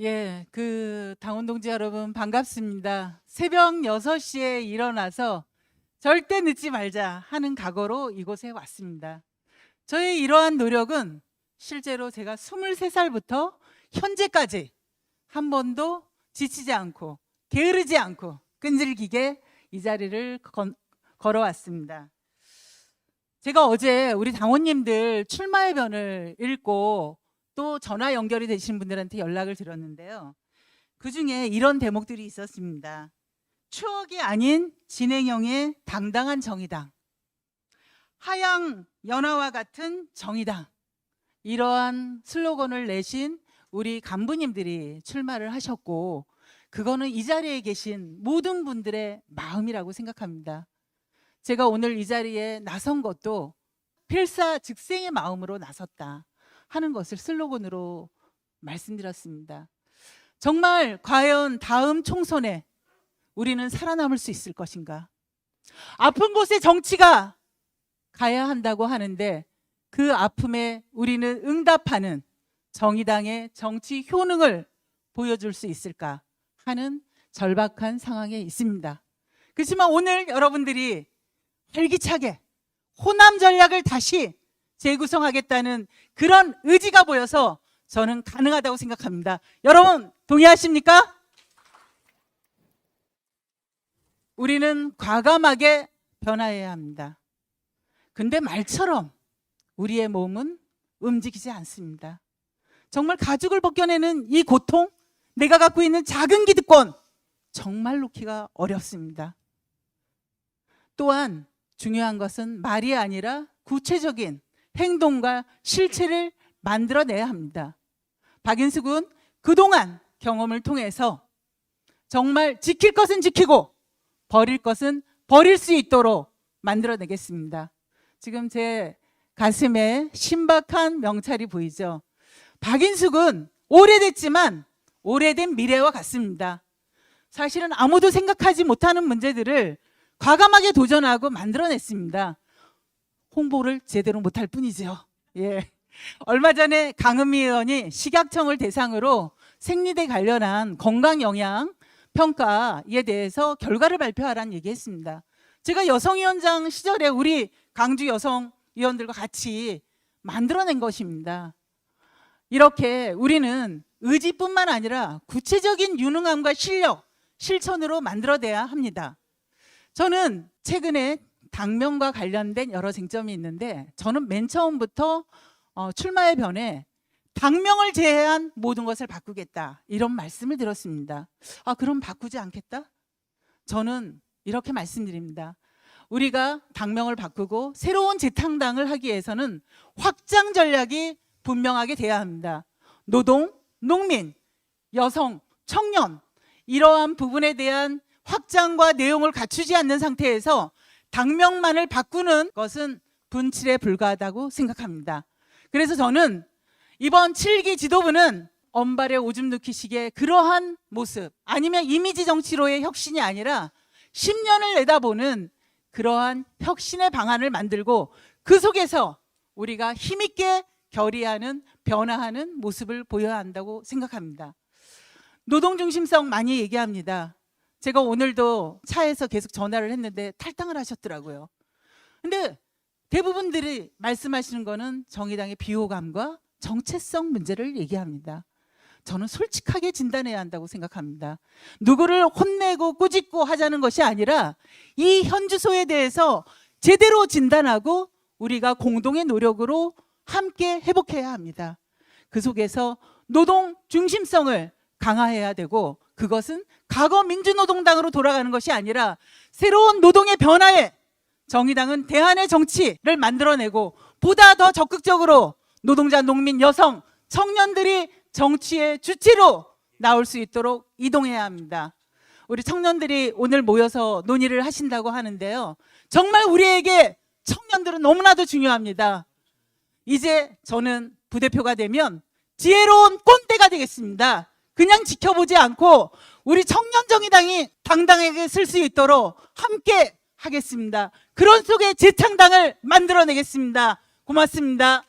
예, 그 당원 동지 여러분 반갑습니다. 새벽 6시에 일어나서 절대 늦지 말자 하는 각오로 이곳에 왔습니다. 저의 이러한 노력은 실제로 제가 23살부터 현재까지 한 번도 지치지 않고 게으르지 않고 끈질기게 이 자리를 건- 걸어왔습니다. 제가 어제 우리 당원님들 출마의 변을 읽고 또 전화 연결이 되신 분들한테 연락을 드렸는데요. 그 중에 이런 대목들이 있었습니다. 추억이 아닌 진행형의 당당한 정의당. 하양 연화와 같은 정의당. 이러한 슬로건을 내신 우리 간부님들이 출마를 하셨고, 그거는 이 자리에 계신 모든 분들의 마음이라고 생각합니다. 제가 오늘 이 자리에 나선 것도 필사 즉생의 마음으로 나섰다 하는 것을 슬로건으로 말씀드렸습니다. 정말 과연 다음 총선에 우리는 살아남을 수 있을 것인가? 아픈 곳에 정치가 가야 한다고 하는데 그 아픔에 우리는 응답하는 정의당의 정치 효능을 보여줄 수 있을까 하는 절박한 상황에 있습니다. 그렇지만 오늘 여러분들이 활기차게 호남 전략을 다시 재구성하겠다는 그런 의지가 보여서 저는 가능하다고 생각합니다. 여러분 동의하십니까? 우리는 과감하게 변화해야 합니다. 근데 말처럼 우리의 몸은 움직이지 않습니다. 정말 가죽을 벗겨내는 이 고통, 내가 갖고 있는 작은 기득권, 정말 놓기가 어렵습니다. 또한 중요한 것은 말이 아니라 구체적인 행동과 실체를 만들어내야 합니다. 박인수 군 그동안 경험을 통해서 정말 지킬 것은 지키고 버릴 것은 버릴 수 있도록 만들어내겠습니다. 지금 제 가슴에 신박한 명찰이 보이죠. 박인숙은 오래됐지만 오래된 미래와 같습니다. 사실은 아무도 생각하지 못하는 문제들을 과감하게 도전하고 만들어냈습니다. 홍보를 제대로 못할 뿐이죠. 예. 얼마 전에 강은미 의원이 식약청을 대상으로 생리대 관련한 건강 영양 평가에 대해서 결과를 발표하라는 얘기했습니다. 제가 여성위원장 시절에 우리 강주 여성 위원들과 같이 만들어낸 것입니다. 이렇게 우리는 의지뿐만 아니라 구체적인 유능함과 실력, 실천으로 만들어내야 합니다. 저는 최근에 당명과 관련된 여러 쟁점이 있는데 저는 맨 처음부터 어, 출마의 변에 당명을 제외한 모든 것을 바꾸겠다 이런 말씀을 드렸습니다. 아 그럼 바꾸지 않겠다? 저는 이렇게 말씀드립니다. 우리가 당명을 바꾸고 새로운 재탕당을 하기 위해서는 확장 전략이 분명하게 돼야 합니다. 노동, 농민, 여성, 청년 이러한 부분에 대한 확장과 내용을 갖추지 않는 상태에서 당명만을 바꾸는 것은 분칠에 불과하다고 생각합니다. 그래서 저는 이번 7기 지도부는 언발에 오줌 넣기식의 그러한 모습 아니면 이미지 정치로의 혁신이 아니라 10년을 내다보는 그러한 혁신의 방안을 만들고 그 속에서 우리가 힘있게 결의하는 변화하는 모습을 보여야 한다고 생각합니다. 노동 중심성 많이 얘기합니다. 제가 오늘도 차에서 계속 전화를 했는데 탈당을 하셨더라고요. 근데 대부분들이 말씀하시는 거는 정의당의 비호감과 정체성 문제를 얘기합니다. 저는 솔직하게 진단해야 한다고 생각합니다. 누구를 혼내고 꾸짖고 하자는 것이 아니라 이 현주소에 대해서 제대로 진단하고 우리가 공동의 노력으로 함께 회복해야 합니다. 그 속에서 노동 중심성을 강화해야 되고 그것은 과거 민주노동당으로 돌아가는 것이 아니라 새로운 노동의 변화에 정의당은 대안의 정치를 만들어내고 보다 더 적극적으로 노동자, 농민, 여성, 청년들이 정치의 주체로 나올 수 있도록 이동해야 합니다. 우리 청년들이 오늘 모여서 논의를 하신다고 하는데요. 정말 우리에게 청년들은 너무나도 중요합니다. 이제 저는 부대표가 되면 지혜로운 꼰대가 되겠습니다. 그냥 지켜보지 않고 우리 청년정의당이 당당하게 쓸 수 있도록 함께 하겠습니다. 그런 속에 재창당을 만들어내겠습니다. 고맙습니다.